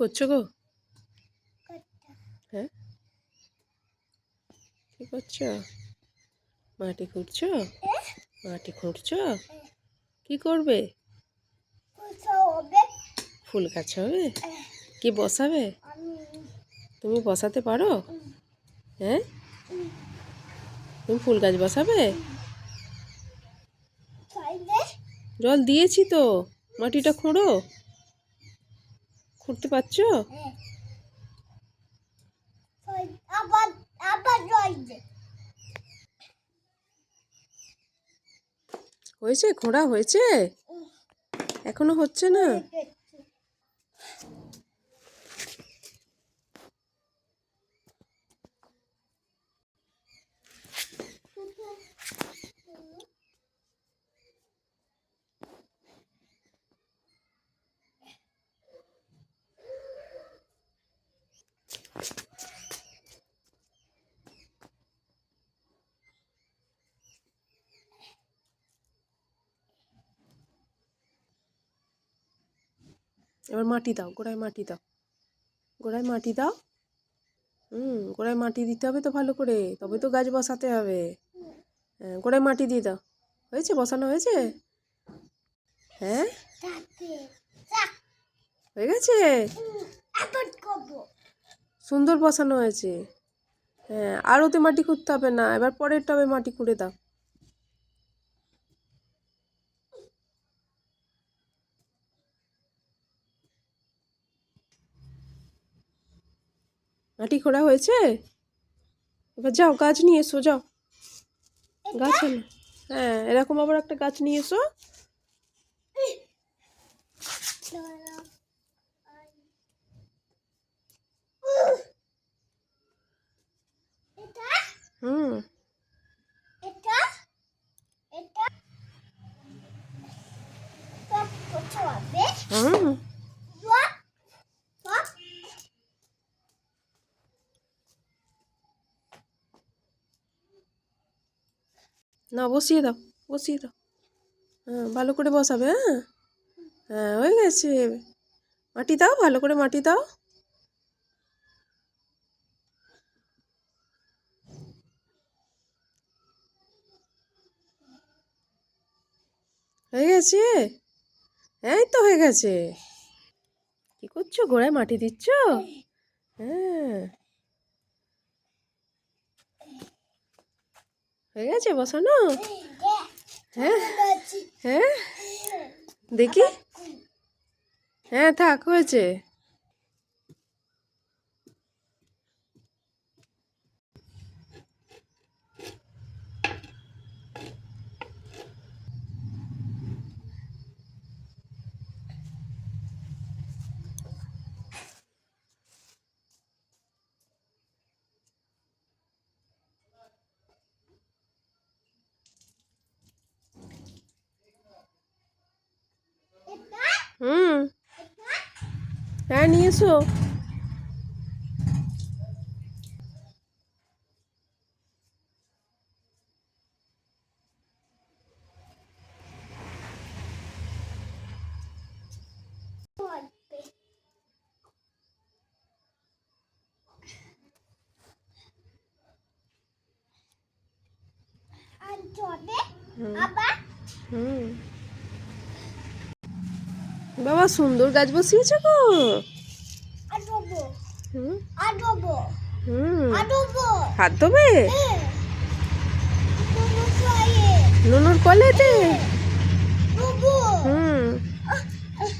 করছ গো? হ্যাঁ? কি করছ? মাটি খুঁড়ছো? মাটি খুঁড়ছো? কি করবে? ফুল গাছ হবে কি বসাবে? তুমি বসাতে পারো? হ্যাঁ? তুমি ফুল গাছ বসাবে? জল দিয়েছি তো। মাটিটা খুঁড়ো। খুঁড়তে পারছ? হয়েছে? খোঁড়া হয়েছে? এখনও হচ্ছে না? এবার মাটি দাও, গোড়ায় মাটি দাও। গোড়ায় মাটি দাও। হুম, গোড়ায় মাটি দিতে হবে তো ভালো করে, তবে তো গাছ বসাতে হবে। হ্যাঁ গোড়ায় মাটি দিয়ে দাও। হয়েছে? বসানো হয়েছে? হ্যাঁ? হয়ে গেছে? সুন্দর বসানো হয়েছে। হ্যাঁ আর ওতে মাটি খুঁড়তে হবে না, এবার পরের টবে মাটি খুঁড়ে দাও। মাটি খোঁড়া হয়েছে? এবার যাও, গাছ নিয়ে এসো, যাও। গাছ হ্যাঁ এরকম আবার একটা গাছ নিয়ে এসো। না, বসিয়ে দাও বসিয়ে দাও। হ্যাঁ ভালো করে বসাবে হ্যাঁ? হ্যাঁ হয়ে গেছে। মাটি দাও, ভালো করে মাটি দাও। হয়ে গেছে? এই তো হয়ে গেছে। কি করছ, গোড়ায় মাটি দিচ্ছ? হ্যাঁ। হয়ে গেছে বসানো হ্যাঁ? হ্যাঁ? দেখি। হ্যাঁ থাক হয়েছে। হুম হ্যাঁ নিয়ে এসো করবে আর জলে হুম আবার হুম বাবা সুন্দর গাছ বসিয়েছে গো। হাত ধোবে? হ্যাঁ। নুনুর কলেতে?